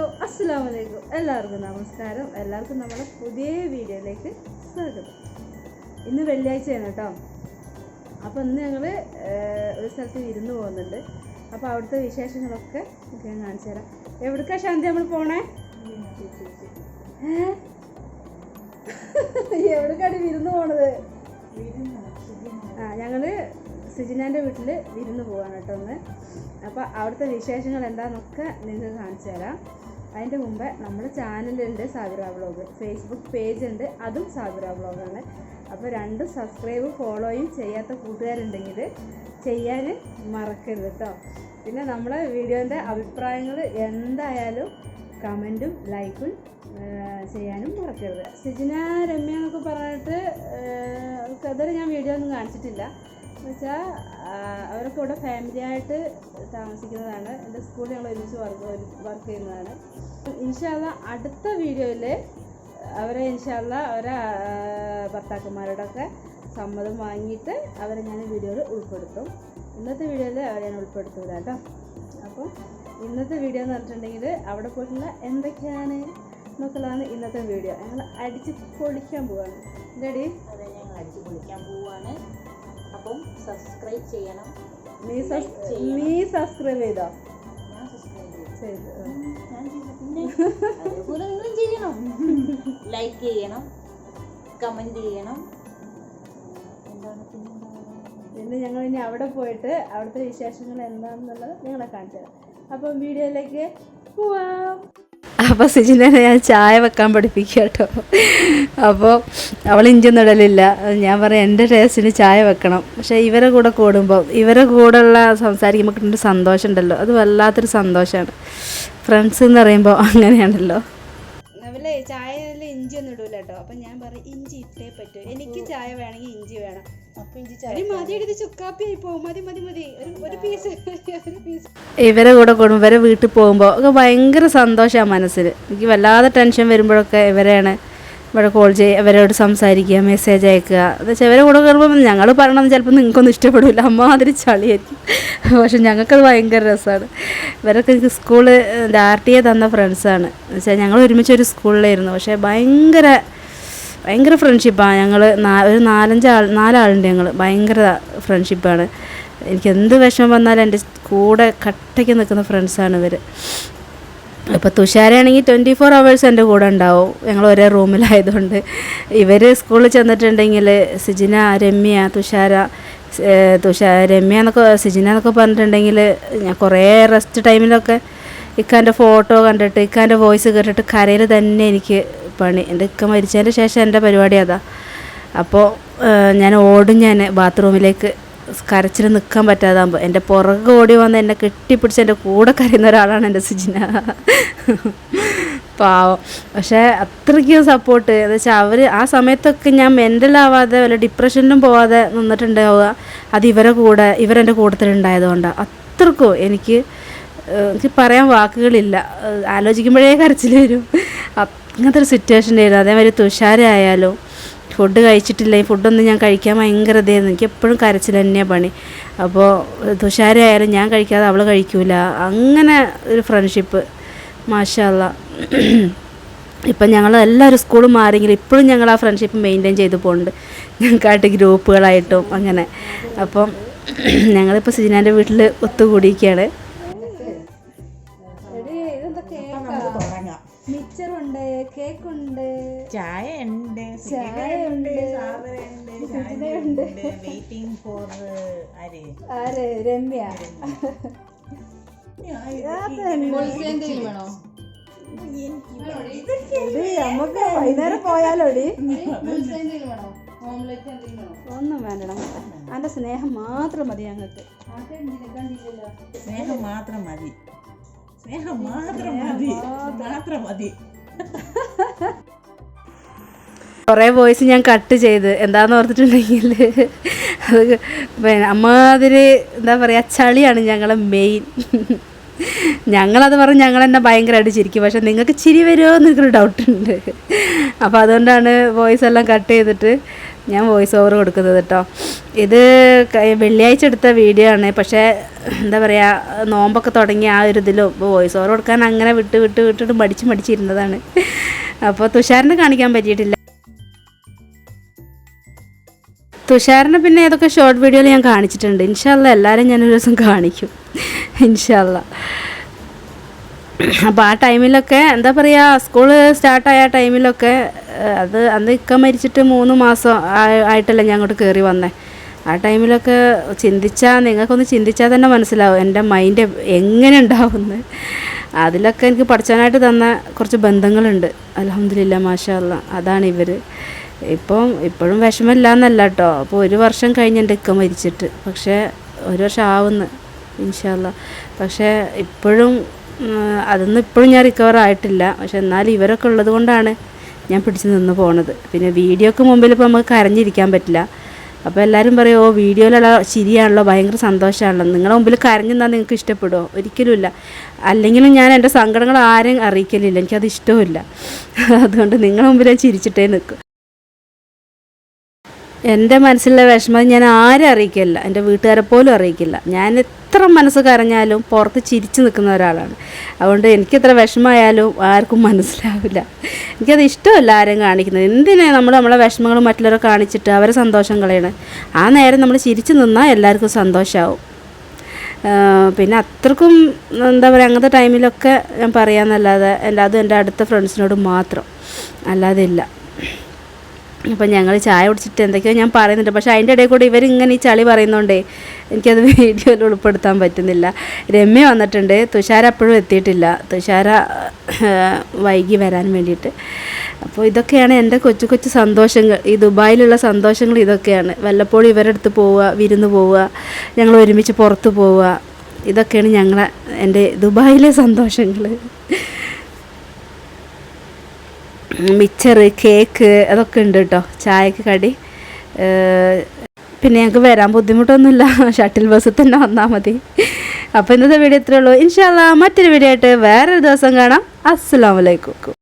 അസ്സാം വലൈക്കും എല്ലാവർക്കും നമസ്കാരം. എല്ലാവർക്കും നമ്മുടെ പുതിയ വീഡിയോയിലേക്ക് സ്വാഗതം. ഇന്ന് വെള്ളിയാഴ്ചയാണ് കേട്ടോ. അപ്പോൾ ഇന്ന് ഞങ്ങൾ ഒരു സ്ഥലത്ത് ഇരുന്ന് പോകുന്നുണ്ട്. അപ്പോൾ അവിടുത്തെ വിശേഷങ്ങളൊക്കെ ഞാൻ കാണിച്ചു തരാം. എവിടേക്കാ ശാന്തി നമ്മൾ പോണേ? എവിടേക്കാണ് വിരുന്ന് പോണത്? ആ ഞങ്ങൾ സിജിനാന്റെ വീട്ടിൽ വിരുന്ന് പോവാണ് കേട്ടോ ഒന്ന് അപ്പോൾ അവിടുത്തെ വിശേഷങ്ങൾ എന്താണെന്നൊക്കെ നിങ്ങൾക്ക് കാണിച്ചു തരാം. അതിന്റെ മുമ്പേ നമ്മുടെ ചാനലുണ്ട് സാഗര വ്ളോഗ്. ഫേസ്ബുക്ക് പേജ് ഉണ്ട് അതും സാഗര വ്ളോഗാണ് അപ്പോൾ രണ്ടും സബ്സ്ക്രൈബ് ഫോളോയും ചെയ്യാത്ത കൂട്ടുകാരുണ്ടെങ്കിൽ ചെയ്യാൻ മറക്കരുത് കേട്ടോ പിന്നെ നമ്മളെ വീഡിയോന്റെ അഭിപ്രായങ്ങൾ എന്തായാലും കമന്റും ലൈക്കും ചെയ്യാനും മറക്കരുത്. സിജിന രമ്യ എന്നൊക്കെ പറഞ്ഞിട്ട് അതുവരെ ഞാൻ വീഡിയോ ഒന്നും കാണിച്ചിട്ടില്ല. എന്നുവെച്ചാൽ അവരൊക്കെ ഇവിടെ ഫാമിലി ആയിട്ട് താമസിക്കുന്നതാണ്. എന്റെ സ്കൂളിൽ ഞങ്ങൾ ഒരുമിച്ച് വർക്ക് വർക്ക് ചെയ്യുന്നതാണ്. ഇൻഷാല്ല അടുത്ത വീഡിയോയിൽ അവരെ ഇൻഷാല്ല അവരെ ഭർത്താക്കന്മാരോടൊക്കെ സമ്മതം വാങ്ങിയിട്ട് അവരെ ഞാൻ വീഡിയോയിൽ ഉൾപ്പെടുത്തും. ഇന്നത്തെ വീഡിയോയിൽ അവരെ ഞാൻ ഉൾപ്പെടുത്തൂല കേട്ടോ. അപ്പോൾ ഇന്നത്തെ വീഡിയോ എന്ന് പറഞ്ഞിട്ടുണ്ടെങ്കിൽ അവിടെ പോയിട്ടുള്ള എന്തൊക്കെയാണ് എന്നൊക്കെയുള്ളതാണ് ഇന്നത്തെ വീഡിയോ. ഞങ്ങൾ അടിച്ച് പൊളിക്കാൻ പോവാണ്. എന്താടി? അതെ ഞങ്ങൾ അടിച്ച് പൊളിക്കാൻ സബ്സ്ക്രൈബ് ചെയ്യണം. നീ നീ സബ്സ്ക്രൈബ് ചെയ്തോ? പിന്നെ നിങ്ങളും ചെയ്യണം. ലൈക്ക് ചെയ്യണം. കമന്റ് ചെയ്യണം. എന്താണ് പിന്നെ പിന്നെ ഞങ്ങൾ ഇനി അവിടെ പോയിട്ട് അവിടുത്തെ വിശേഷങ്ങൾ എന്താണെന്നുള്ളത് ഞങ്ങളെ കാണിച്ചു തരാം. അപ്പം വീഡിയോയിലേക്ക് പോവാം. അപ്പോൾ സിജിനെ ഞാൻ ചായ വെക്കാൻ പഠിപ്പിക്കുക കേട്ടോ അപ്പോൾ അവൾ ഇഞ്ചൊന്നിടലില്ല ഞാൻ പറയാം എന്റെ ടേസ്റ്റിന് ചായ വെക്കണം. പക്ഷേ ഇവരെ കൂടെ കൂടുമ്പോൾ ഇവരെ കൂടെയുള്ള സംസാരിക്കുമ്പോൾ കിട്ടുന്ന സന്തോഷം ഉണ്ടല്ലോ അത് വല്ലാത്തൊരു സന്തോഷമാണ്. ഫ്രണ്ട്സ് എന്ന് പറയുമ്പോൾ അങ്ങനെയാണല്ലോ. ചായയിൽ ഇഞ്ചി ഒന്നും ഇടൂല കേട്ടോ. അപ്പം ഞാൻ പറയും ഇഞ്ചി ഇട്ടേ പറ്റൂ. എനിക്ക് ചായ വേണമെങ്കിൽ ഇഞ്ചി വേണം. ഇവരെ കൂടെ കൂടുമ്പോൾ ഇവരെ വീട്ടിൽ പോകുമ്പോൾ ഒക്കെ ഭയങ്കര സന്തോഷമാണ് മനസ്സിൽ. എനിക്ക് വല്ലാതെ ടെൻഷൻ വരുമ്പോഴൊക്കെ ഇവരെയാണ് ഇവിടെ കോൾ ചെയ്യുക അവരോട് സംസാരിക്കുക മെസ്സേജ് അയക്കുക. എന്ന് വെച്ചാൽ ഇവരെ കൂടെ കയറുമ്പോൾ ഞങ്ങൾ പറയണം ചിലപ്പോൾ നിങ്ങൾക്കൊന്നും ഇഷ്ടപ്പെടില്ല അമ്മാതിരി ചളിയായിരിക്കും. പക്ഷെ ഞങ്ങൾക്കത് ഭയങ്കര രസമാണ് ഇവരൊക്കെ എനിക്ക് സ്കൂൾ ആർ ടി എ തന്ന ഫ്രണ്ട്സാണ് എന്ന് വെച്ചാൽ ഞങ്ങൾ ഒരുമിച്ച് ഒരു സ്കൂളിലായിരുന്നു പക്ഷേ ഭയങ്കര ഭയങ്കര ഫ്രണ്ട്ഷിപ്പാണ് ഞങ്ങൾ ഒരു നാലഞ്ച് ആൾ നാലാളുണ്ട് ഞങ്ങൾ ഭയങ്കര ഫ്രണ്ട്ഷിപ്പാണ് എനിക്ക് എന്ത് വിഷമം വന്നാലും എന്റെ കൂടെ കട്ടയ്ക്ക് നിൽക്കുന്ന ഫ്രണ്ട്സാണ് ഇവർ ഇപ്പോൾ തുഷാരാണെങ്കിൽ ട്വന്റി ഫോർ അവേഴ്സ് എന്റെ കൂടെ ഉണ്ടാവും. ഞങ്ങൾ ഒരേ റൂമിലായതുകൊണ്ട്. ഇവർ സ്കൂളിൽ ചെന്നിട്ടുണ്ടെങ്കിൽ സിജിന രമ്യ തുഷാര തുഷാര തുഷാ രമ്യ എന്നൊക്കെ സിജിന എന്നൊക്കെ പറഞ്ഞിട്ടുണ്ടെങ്കിൽ ഞാൻ കുറേ റെസ്റ്റ് ടൈമിലൊക്കെ ഇക്കാന്റെ ഫോട്ടോ കണ്ടിട്ട് ഇക്കാന്റെ വോയിസ് കേട്ടിട്ട് കരയിൽ തന്നെ എനിക്ക് പണി. എന്റെ ഇക്ക മരിച്ചതിന്റെ ശേഷം എന്റെ പരിപാടി അതാ. അപ്പോൾ ഞാൻ ഓടും ഞാൻ ബാത്റൂമിലേക്ക് കരച്ചിൽ നിൽക്കാൻ പറ്റാതാകുമ്പോൾ എന്റെ പുറകെ ഓടി വന്ന് എന്നെ കെട്ടിപ്പിടിച്ച് എന്റെ കൂടെ കരയുന്ന ഒരാളാണ് എന്റെ സുജിന. പാവം. പക്ഷേ അത്രയ്ക്കും സപ്പോർട്ട് എന്ന് വെച്ചാൽ അവർ ആ സമയത്തൊക്കെ ഞാൻ മെന്റലാവാതെ വല്ല ഡിപ്രഷനിലും പോവാതെ നിന്നിട്ടുണ്ടാവുക. അത് ഇവരെ കൂടെ ഇവരെന്റെ കൂട്ടത്തിലുണ്ടായതുകൊണ്ടാണ് അത്രക്കും എനിക്ക് എനിക്ക് പറയാൻ വാക്കുകളില്ല. ആലോചിക്കുമ്പോഴേ കരച്ചിൽ വരും. അങ്ങനത്തെ ഒരു സിറ്റുവേഷൻ ആയിരുന്നു. അതേമാതിരി തുഷാരായാലും ഫുഡ് കഴിച്ചിട്ടില്ല. ഈ ഫുഡൊന്നും ഞാൻ കഴിക്കാൻ ഭയങ്കര ഇതായിരുന്നു. എനിക്ക് എപ്പോഴും കരച്ചിൽ തന്നെയാണ് പണി. അപ്പോൾ തുഷാരയായാലും ഞാൻ കഴിക്കാതെ അവൾ കഴിക്കൂല. അങ്ങനെ ഒരു ഫ്രണ്ട്ഷിപ്പ് മാഷല്ല ഇപ്പം ഞങ്ങൾ എല്ലാവരും സ്കൂൾ മാറിയെങ്കിലും ഇപ്പോഴും ഞങ്ങൾ ആ ഫ്രണ്ട്ഷിപ്പ് മെയിന്റെയിൻ ചെയ്ത് പോകുന്നുണ്ട് ഞങ്ങൾക്കായിട്ട് ഗ്രൂപ്പുകളായിട്ടും അങ്ങനെ. അപ്പം ഞങ്ങളിപ്പോൾ സിജിനാന്റെ വീട്ടിൽ ഒത്തുകൂടിയിരിക്കുകയാണ് മിച്ചറുണ്ട് കേക്കുണ്ട്. ചായ ഉണ്ട് ചായ ഉണ്ട്, ഉണ്ട് വെയിറ്റിംഗ് ഫോർ ആര്? ആര്? രമ്യ. വേണോ നമുക്ക് വൈകുന്നേരം പോയാലോടി? ഒന്നും വേണ്ട അതിന്റെ സ്നേഹം മാത്രം മതി ഞങ്ങൾക്ക്. സ്നേഹം മാത്രം മതി. സ്നേഹം മാത്രം മതി. മാത്രം മതി. കുറേ വോയിസ് ഞാൻ കട്ട് ചെയ്ത്. എന്താന്ന് ഓർത്തിട്ടുണ്ടെങ്കിൽ അത് അമ്മാതിരി എന്താ പറയുക ചളിയാണ് ഞങ്ങളെ മെയിൻ ഞങ്ങളത് പറഞ്ഞ് ഞങ്ങൾ എന്നെ ഭയങ്കരമായിട്ട് ചിരിക്കും. പക്ഷെ നിങ്ങൾക്ക് ചിരി വരുമോ എന്നൊരു ഡൗട്ട് ഉണ്ട്. അപ്പോൾ അതുകൊണ്ടാണ് വോയിസ് എല്ലാം കട്ട് ചെയ്തിട്ട് ഞാൻ വോയിസ് ഓവർ കൊടുക്കുന്നത് കേട്ടോ ഇത് വെള്ളിയാഴ്ച എടുത്ത വീഡിയോ ആണ്. പക്ഷേ എന്താ പറയുക നോമ്പൊക്കെ തുടങ്ങി ആ ഒരു ഇതിലും വോയിസ് ഓവർ കൊടുക്കാൻ അങ്ങനെ വിട്ട് വിട്ട് വിട്ടിട്ട് മടിച്ച് മടിച്ചിരുന്നതാണ്. അപ്പോൾ തുഷാറിനെ കാണിക്കാൻ പറ്റിയിട്ടില്ല. തുഷാറിനെ പിന്നെ ഏതൊക്കെ ഷോർട്ട് വീഡിയോയിൽ ഞാൻ കാണിച്ചിട്ടുണ്ട്. ഇൻഷാല്ല എല്ലാവരും ഞാനൊരു ദിവസം കാണിക്കും. ഇൻഷാല്ല അപ്പോൾ ആ ടൈമിലൊക്കെ എന്താ പറയുക സ്കൂൾ സ്റ്റാർട്ടായ ടൈമിലൊക്കെ അത് അന്ന് ഇക്ക മരിച്ചിട്ട് മൂന്ന് മാസം ആയ- ആയിട്ടല്ല ഞാൻ അങ്ങോട്ട് കയറി വന്നേ. ആ ടൈമിലൊക്കെ ചിന്തിച്ചാൽ നിങ്ങൾക്കൊന്ന് ചിന്തിച്ചാൽ തന്നെ മനസ്സിലാവും എന്റെ മൈൻഡ് എങ്ങനെ ഉണ്ടാവുമെന്ന് അതിലൊക്കെ എനിക്ക് പഠിച്ചാനായിട്ട് തന്ന കുറച്ച് ബന്ധങ്ങളുണ്ട്. അലഹമില്ല മാഷാ അല്ലാ അതാണ് ഇവർ ഇപ്പം ഇപ്പോഴും വിഷമമില്ല എന്നല്ല കേട്ടോ അപ്പോൾ ഒരു വർഷം കഴിഞ്ഞ് എന്റെ ഇക്ക മരിച്ചിട്ട്. പക്ഷേ ഒരു വർഷം ആവുന്നു ഇൻഷാല്ല പക്ഷേ ഇപ്പോഴും അതൊന്നും ഇപ്പോഴും ഞാൻ റിക്കവർ ആയിട്ടില്ല. പക്ഷെ എന്നാലും ഇവരൊക്കെ ഉള്ളത് കൊണ്ടാണ് ഞാൻ പിടിച്ച് നിന്ന് പോണത്. പിന്നെ വീഡിയോക്ക് മുമ്പിൽ ഇപ്പോൾ നമുക്ക് കരഞ്ഞിരിക്കാൻ പറ്റില്ല. അപ്പോൾ എല്ലാവരും പറയും ഓ വീഡിയോയിലുള്ള ശരിയാണല്ലോ ഭയങ്കര സന്തോഷമാണല്ലോ നിങ്ങളുടെ മുമ്പിൽ കരഞ്ഞെന്നാൽ നിങ്ങൾക്ക് ഇഷ്ടപ്പെടുമോ ഒരിക്കലുമില്ല അല്ലെങ്കിലും ഞാൻ എന്റെ സങ്കടങ്ങൾ ആരെയും അറിയിക്കലില്ല. എനിക്കത് ഇഷ്ടവുമില്ല. അതുകൊണ്ട് നിങ്ങളുടെ മുമ്പിൽ ഞാൻ ചിരിച്ചിട്ടേ നിൽക്കും. എന്റെ മനസ്സിലെ വിഷമം ഞാൻ ആരും അറിയിക്കില്ല. എന്റെ വീട്ടുകാരെ പോലും അറിയിക്കില്ല. ഞാൻ എത്ര മനസ്സ് കരഞ്ഞാലും പുറത്ത് ചിരിച്ചു നിൽക്കുന്ന ഒരാളാണ്. അതുകൊണ്ട് എനിക്ക് എത്ര വിഷമമായാലും ആർക്കും മനസ്സിലാവില്ല. എനിക്കത് ഇഷ്ടമല്ല ആരെയും കാണിക്കുന്നത്. എന്തിനാ നമ്മൾ നമ്മളെ വിഷമങ്ങൾ മറ്റുള്ളവരെ കാണിച്ചിട്ട് അവരെ സന്തോഷം കളയണം? ആ നേരം നമ്മൾ ചിരിച്ചു നിന്നാൽ എല്ലാവർക്കും സന്തോഷമാവും പിന്നെ അത്രക്കും എന്താ പറയുക അങ്ങനത്തെ ടൈമിലൊക്കെ ഞാൻ പറയാമെന്നല്ലാതെ എന്റെ അതും എന്റെ അടുത്ത ഫ്രണ്ട്സിനോട് മാത്രം അല്ലാതെ ഇല്ല. അപ്പം ഞങ്ങൾ ചായ കുടിച്ചിട്ട് എന്തൊക്കെയോ ഞാൻ പറയുന്നുണ്ട്. പക്ഷേ അതിന്റെ ഇടയിൽ കൂടെ ഇവരിങ്ങനെ ഈ ചളി പറയുന്നതുകൊണ്ടേ എനിക്കത് വീഡിയോയിൽ ഉൾപ്പെടുത്താൻ പറ്റുന്നില്ല. രമ്യ വന്നിട്ടുണ്ട്. തുഷാര അപ്പോഴും എത്തിയിട്ടില്ല. തുഷാര വൈകി വരാൻ വേണ്ടിയിട്ട്. അപ്പോൾ ഇതൊക്കെയാണ് എന്റെ കൊച്ചു കൊച്ചു സന്തോഷങ്ങൾ. ഈ ദുബായിലുള്ള സന്തോഷങ്ങൾ ഇതൊക്കെയാണ്. വല്ലപ്പോഴും ഇവരുടെ അടുത്ത് പോവുക വിരുന്ന് പോവുക ഞങ്ങൾ ഒരുമിച്ച് പുറത്ത് പോവുക. ഇതൊക്കെയാണ് ഞങ്ങളെ എന്റെ ദുബായിലെ സന്തോഷങ്ങൾ മിച്ചർ കേക്ക് അതൊക്കെ ഉണ്ട് കേട്ടോ ചായക്ക് കടി. പിന്നെ ഞങ്ങൾക്ക് വരാൻ ബുദ്ധിമുട്ടൊന്നുമില്ല. ഷട്ടിൽ ബസ് തന്നെ വന്നാൽ മതി. അപ്പോൾ ഇന്നത്തെ വീഡിയോ ഇത്രയേ ഉള്ളൂ. ഇൻഷാല്ല മറ്റൊരു വീഡിയോ ആയിട്ട് വേറൊരു ദിവസം കാണാം. അസ്സാം വലൈക്കും